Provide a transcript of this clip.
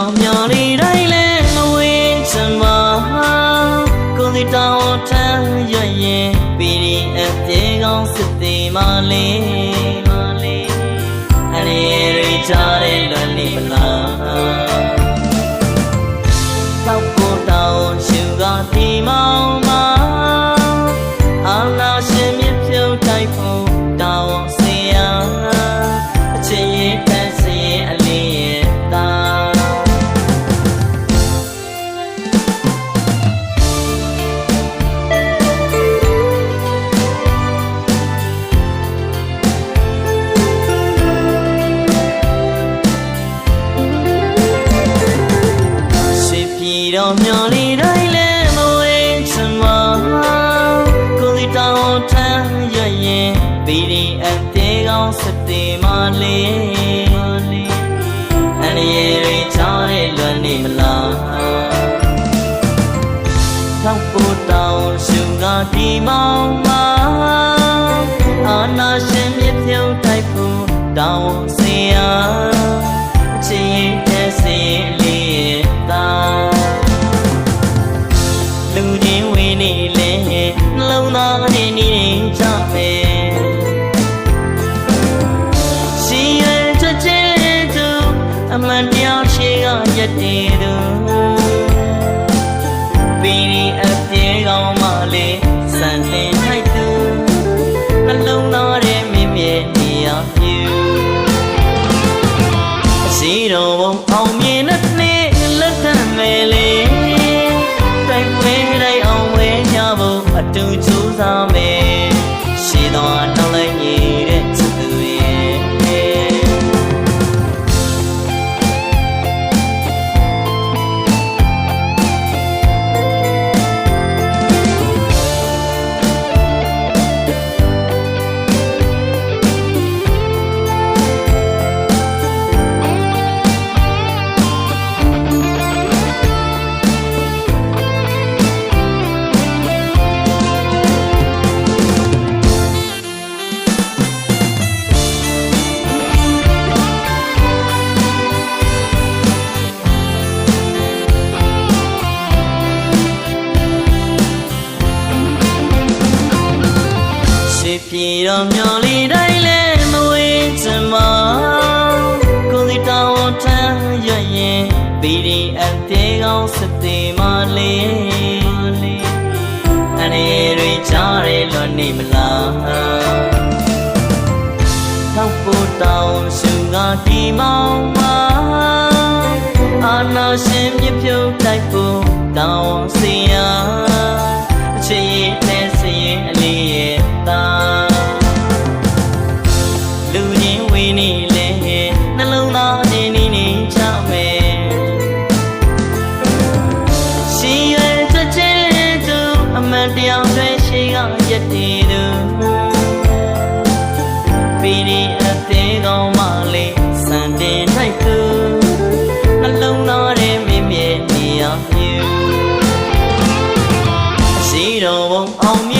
တော်မျော်လေးတိုင်းလဲမဝင်းချင်ပါကိုယ်စီတောင်းထမ်းရွရင် PDF ပြေကောင်းစစ်သေးမလေးမလေးအနေရိချ အနေရချားတဲ့လွန်နေမလားထောက်ဖို့တောင်းရှုကဒီမောင်မအာနာရှင်မြဖြုတ်တိုက်ဖို့တောင်းစီရ တရားရှိကရက်တည်သူပီရီအပြေကောင်းမလေးစံလင်းထိုက်သူနှလုံးသားရဲ့မြင့်မြတ်နေရပြူစီတော်ဘုံအောင်မြင်တဲ့နေ့လက်ထပ်မယ်လေတိုက်ပွဲတိုင်းအောင်ဝဲကြဖို့အတူကြိုး ပြေတော်မျော်လီတိုင်းလဲမဝေးချင်ပါကိုယ်စီတောင်းထမ်းရရင် PDF တေကောင်းစတဲ့မလေးအနေရိချားတဲ့လွန်နေမလားထောက်ဖို့တောင်းရှုကဒီမောင်မအာနာရှင်မြဖြုတ်တိုက်ဖို့တောင်းစီရ on